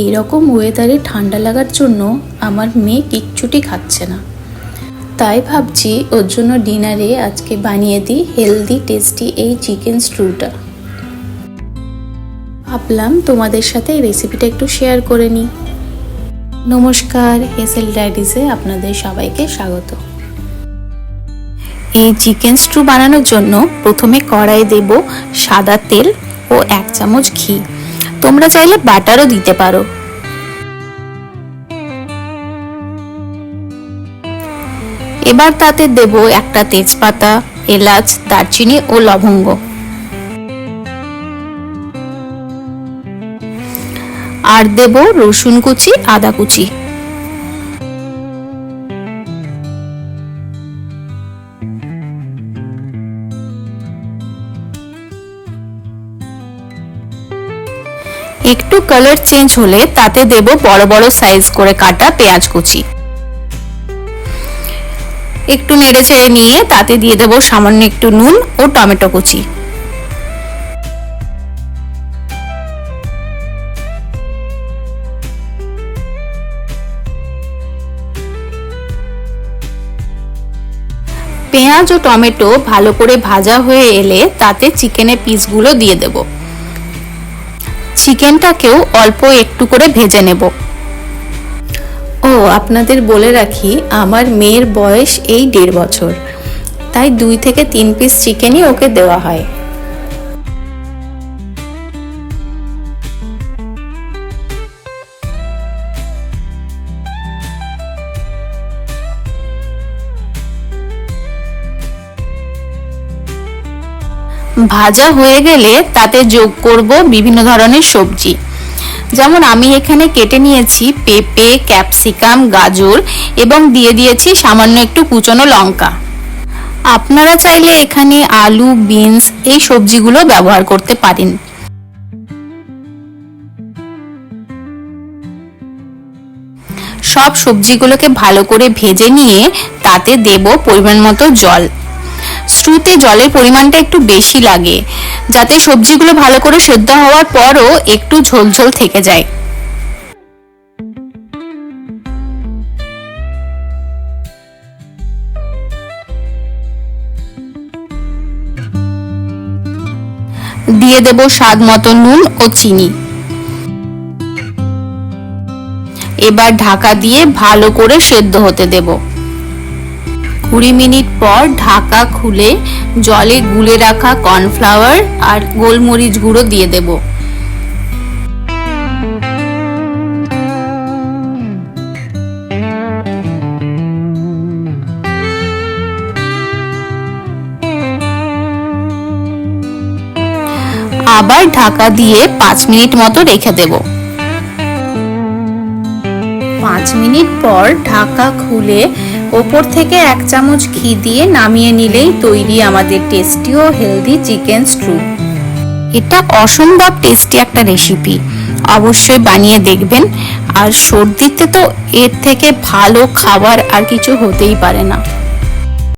এই রকম ওয়েদারে ঠান্ডা লাগার জন্য আমার মেয়ে কিচ্ছুটি খাচ্ছে না। তাই ভাবছি ওর জন্য ডিনারে আজকে বানিয়ে দিই হেলদি টেস্টি এই চিকেন স্ট্রুটা ভাবলাম তোমাদের সাথে এই রেসিপিটা একটু শেয়ার করে নিই। নমস্কার হেসেল ডাইডিসে আপনাদের সবাইকে স্বাগত। এই চিকেন স্টু বানানোর জন্য প্রথমে কড়াই দেব সাদা তেল ও এক চামচ ঘি। তোমরা চাইলে বাটারও দিতে পারো। এবার তাতে দেব একটা তেজপাতা, এলাচ, দারচিনি ও লবঙ্গ। আর দেব রসুন কুচি, আদা কুচি। একটু কালার চেঞ্জ হলে তাতে দেব বড় বড় সাইজ করে কাটা পেঁয়াজ কুচি। একটু নেড়ে চেড়ে নিয়ে তাতে দিয়ে দেব সামান্য একটু নুন ও টমেটো কুচি। পেঁয়াজ ও টমেটো ভালো করে ভাজা হয়ে এলে তাতে চিকেনের পিসগুলো দিয়ে দেব। চিকেনটাকেও অল্প একটু করে ভেজে নেব। ও, আপনাদের বলে রাখি, আমার মেয়ের বয়স এই দেড় বছর। তাই দুই থেকে তিন পিস চিকেনই ওকে দেওয়া হয়। ভাজা হয়ে গেলে তাতে যোগ করব বিভিন্ন ধরনের সবজি। যেমন আমি এখানে কেটে নিয়েছি পেঁপে, ক্যাপসিকাম, গাজর এবং দিয়ে দিয়েছি সামান্য একটু কুচনো লঙ্কা। আপনারা চাইলে এখানে আলু, বিনস এই সবজিগুলো ব্যবহার করতে পারেন। সব সবজিগুলোকে ভালো করে ভেজে নিয়ে তাতে দেব পরিমাণ মতো জল। স্টুতে জলের পরিমাণটা একটু বেশি লাগে, যাতে সবজিগুলো ভালো করে সেদ্ধ হওয়ার পরও একটু ঝোলঝোল থেকে যায়। দিয়ে দেব স্বাদ মতো নুন ও চিনি। এবার ঢাকা দিয়ে ভালো করে সেদ্ধ হতে দেবো। কুড়ি মিনিট পর ঢাকা খুলে জলে গুলে রাখা কর্নফ্লাওয়ার আর গোলমরিচ গুঁড়ো দিয়ে দেব। আবার ঢাকা দিয়ে পাঁচ মিনিট মতো রেখে দেবো। পাঁচ মিনিট পর ঢাকা খুলে ওপর থেকে এক চামচ ঘি দিয়ে নামিয়ে নিলেই তৈরি আমাদের টেস্টি ও হেলদি চিকেন স্ট্রু এটা অসম্ভব টেস্টি একটা রেসিপি অবশ্যই বানিয়ে দেখবেন। আর সর্দিতে তো এর থেকে ভালো খাবার আর কিছু হতেই পারে না।